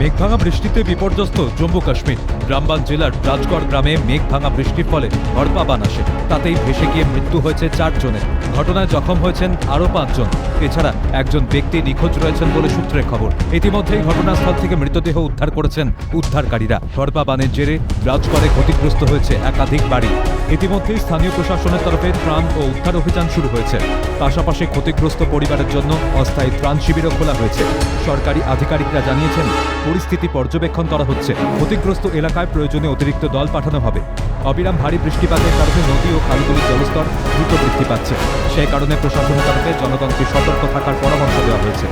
মেঘভাঙা বৃষ্টিতে বিপর্যস্ত জম্মু কাশ্মীর। রামবান জেলার রাজগড় গ্রামে মেঘভাঙা বৃষ্টির ফলে হরপাবান আসে। তাতেই ভেসে গিয়ে মৃত্যু হয়েছে চারজনের। ঘটনায় জখম হয়েছেন আরও পাঁচজন। এছাড়া একজন ব্যক্তি নিখোঁজ রয়েছেন বলে সূত্রের খবর। ইতিমধ্যেই ঘটনাস্থল থেকে মৃতদেহ উদ্ধার করেছেন উদ্ধারকারীরা। হরপাবানের জেরে রাজগড়ে ক্ষতিগ্রস্ত হয়েছে একাধিক বাড়ি। ইতিমধ্যেই স্থানীয় প্রশাসনের তরফে ত্রাণ ও উদ্ধার অভিযান শুরু হয়েছে পাশাপাশি ক্ষতিগ্রস্ত পরিবারের জন্য অস্থায়ী ত্রাণ শিবিরও খোলা হয়েছে সরকারি আধিকারিকরা জানিয়েছেন পরিস্থিতি পর্যবেক্ষণ করা হচ্ছে ক্ষতিগ্রস্ত এলাকায় প্রয়োজনে অতিরিক্ত দল পাঠানো হবে অবিরাম ভারী বৃষ্টিপাতের কারণে নদী ও খালগুলির জলস্তর দ্রুত বৃদ্ধি পাচ্ছে সেই কারণে প্রশাসনের তরফে জনগণকে সতর্ক থাকার পরামর্শ দেওয়া হয়েছে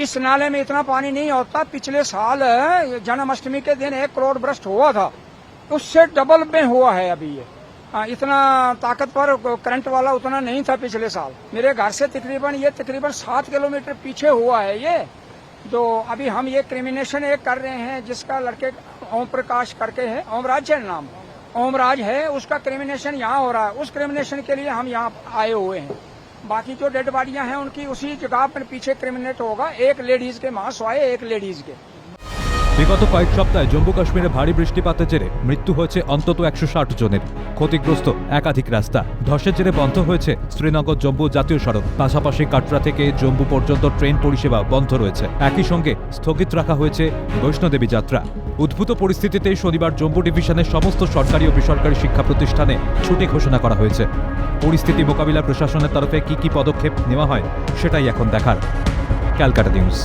इस नाले में इतना पानी नहीं होता पिछले साल ये जन्माष्टमी के दिन एक करोड़ भ्रष्ट हुआ था उससे डबल में हुआ है अभी ये। हाँ, इतना ताकतवर करंट वाला उतना नहीं था पिछले साल। मेरे घर से तकरीबन ये तकरीबन सात किलोमीटर पीछे हुआ है ये। तो अभी हम ये क्रिमिनेशन एक कर रहे हैं जिसका लड़के ओम प्रकाश करके है ओमराज है नाम। ओमराज है उसका क्रिमिनेशन यहाँ हो रहा है। उस क्रिमिनेशन के लिए हम यहाँ आए हुए हैं। बाकी जो डेड बॉडियाँ हैं उनकी उसी जगह पर पीछे क्रिमिनेट होगा एक लेडीज़ के माँ सोए एक लेडीज़ के। বিগত কয়েক সপ্তাহে জম্মু কাশ্মীরে ভারী বৃষ্টিপাতের জেরে মৃত্যু হয়েছে অন্তত একশো ষাট জনের। ক্ষতিগ্রস্ত একাধিক রাস্তা ধসের জেরে বন্ধ হয়েছে শ্রীনগর জম্মু জাতীয় সড়ক। পাশাপাশি কাটরা থেকে জম্মু পর্যন্ত ট্রেন পরিষেবা বন্ধ রয়েছে। একই সঙ্গে স্থগিত রাখা হয়েছে বৈষ্ণোদেবী যাত্রা। উদ্ভূত পরিস্থিতিতে শনিবার জম্মু ডিভিশনের সমস্ত সরকারি ও বেসরকারি শিক্ষা প্রতিষ্ঠানে ছুটি ঘোষণা করা হয়েছে। পরিস্থিতি মোকাবিলা প্রশাসনের তরফে কি কি পদক্ষেপ নেওয়া হয় সেটাই এখন দেখার। ক্যালকাটা নিউজ।